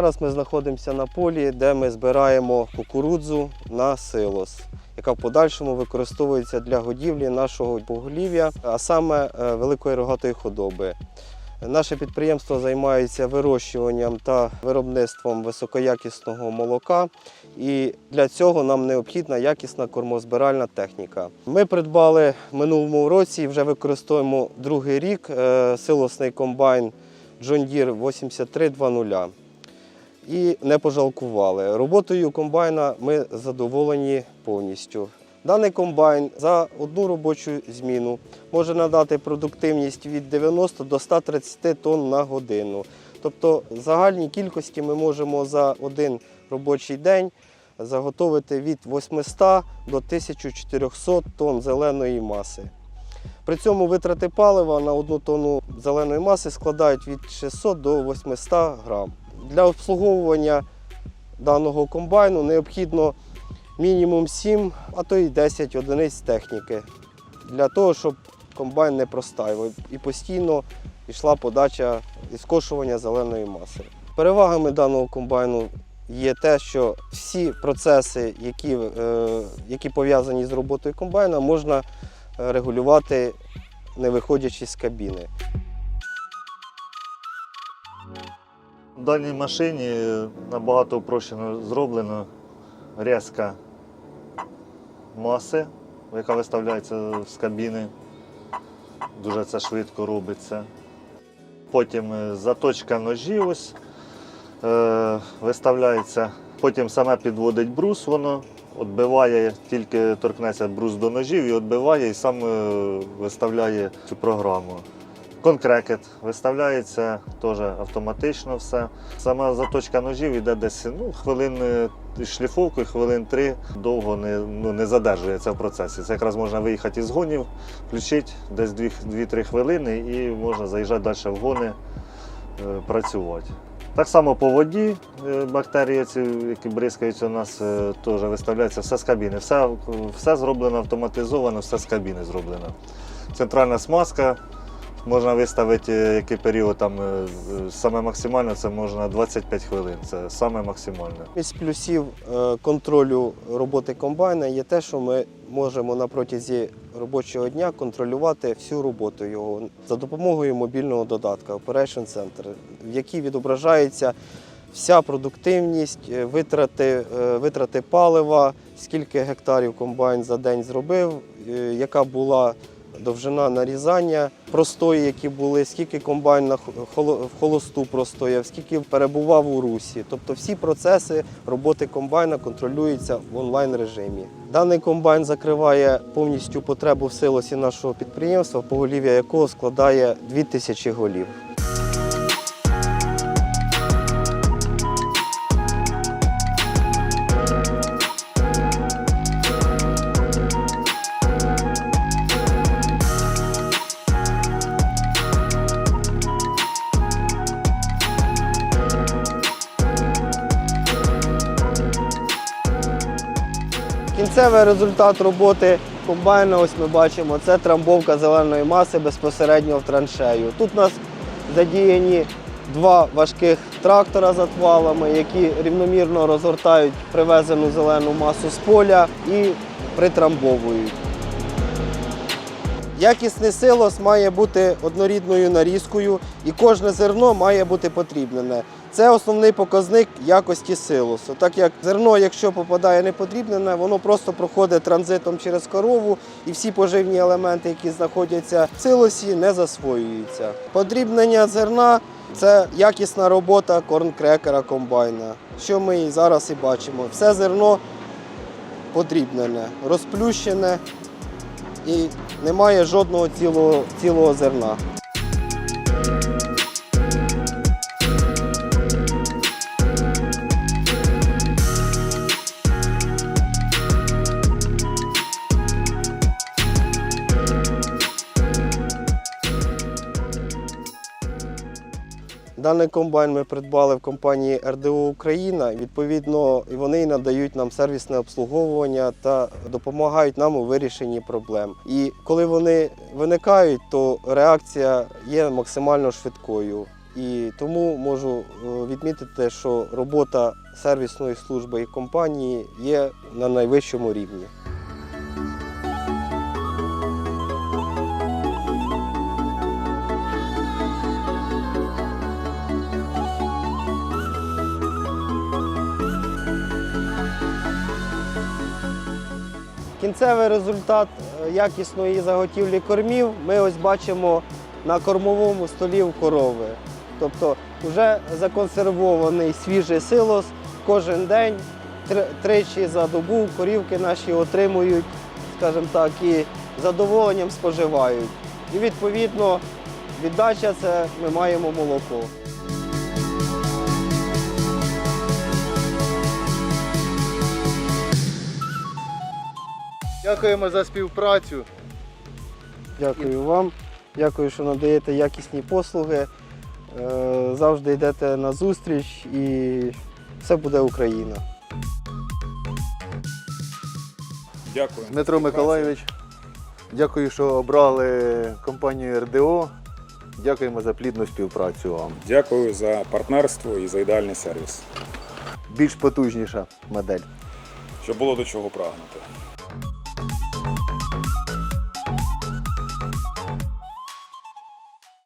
Зараз ми знаходимося на полі, де ми збираємо кукурудзу на силос, яка в подальшому використовується для годівлі нашого поголів'я, а саме е, великої рогатої худоби. Наше підприємство займається вирощуванням та виробництвом високоякісного молока, і для цього нам необхідна якісна кормозбиральна техніка. Ми придбали в минулому році і вже використовуємо другий рік е, силосний комбайн John Deere 8320 і не пожалкували. Роботою комбайна ми задоволені повністю. Даний комбайн за одну робочу зміну може надати продуктивність від 90 до 130 тонн на годину. Тобто в загальній кількості ми можемо за один робочий день заготовити від 800 до 1400 тонн зеленої маси. При цьому витрати палива на одну тонну зеленої маси складають від 600 до 800 грам. Для обслуговування даного комбайну необхідно мінімум 7, а то й 10 одиниць техніки для того, щоб комбайн не простаював і постійно йшла подача і скошування зеленої маси. Перевагами даного комбайну є те, що всі процеси, які, е, які пов'язані з роботою комбайна, можна е, регулювати не виходячи з кабіни. В даній машині набагато упрощено зроблено різка маси, яка виставляється з кабіни. Дуже це швидко робиться. Потім е, заточка ножів ось, е, виставляється. Потім саме підводить брус, воно відбиває, тільки торкнеться брус до ножів і відбиває, і сам е, виставляє цю програму. Конкрекет виставляється теж автоматично все. Сама заточка ножів йде десь ну, хвилин е, шліфовкою, хвилин три довго не, ну, не задержується в процесі. Це якраз можна виїхати із гонів, включити десь 2-3 хвилини і можна заїжджати далі в гони, е, працювати. Так само по воді е, бактерії, ці, які бризкаються у нас, теж виставляється все з кабіни. Все, все зроблено автоматизовано, все з кабіни зроблено. Центральна смазка. Можна виставити е, який період там е, саме максимально це можна 25 хвилин. Це саме максимальне. Із плюсів е, контролю роботи комбайна є те, що ми можемо на протязі робочого дня контролювати всю роботу його за допомогою мобільного додатка Operation Center, в якій відображається вся продуктивність, витрати, витрати палива, скільки гектарів комбайн за день зробив, яка була довжина нарізання, простої, які були, скільки комбайн на холо- холосту простояв, скільки перебував у русі. Тобто всі процеси роботи комбайна контролюються в онлайн режимі. Даний комбайн закриває повністю потребу в силосі нашого підприємства, поголів'я якого складає 2000 голів. Кінцевий результат роботи комбайна, ось ми бачимо, це трамбовка зеленої маси безпосередньо в траншею. Тут у нас задіяні два важких трактора з отвалами, які рівномірно розгортають привезену зелену масу з поля і притрамбовують. Якісний силос має бути однорідною нарізкою і кожне зерно має бути подрібнене. Це основний показник якості силосу. Так як зерно, якщо попадає неподрібнене, воно просто проходить транзитом через корову і всі поживні елементи, які знаходяться в силосі, не засвоюються. Подрібнення зерна це якісна робота корнкрекера комбайна, що ми і зараз і бачимо. Все зерно подрібнене, розплющене і немає жодного цілого, цілого зерна. Даний комбайн ми придбали в компанії РДО Україна. Відповідно, вони надають нам сервісне обслуговування та допомагають нам у вирішенні проблем. І коли вони виникають, то реакція є максимально швидкою. І тому можу е, відмітити, що робота сервісної служби і компанії є на найвищому рівні. Кінцевий результат е, якісної заготівлі кормів ми ось бачимо на кормовому столі в корови. Тобто вже законсервований свіжий силос кожен день, тричі за добу корівки наші отримують, скажімо так, і задоволенням споживають. І відповідно віддача це ми маємо молоко. Дякуємо за співпрацю. Дякую вам. Дякую, що надаєте якісні послуги. Е, Завжди йдете на зустріч і все буде Україна. Дякую. Дмитро Миколайович, дякую, що обрали компанію РДО. Дякуємо за плідну співпрацю вам. Дякую за партнерство і за ідеальний сервіс, Більш потужніша модель. щоб було до чого прагнути.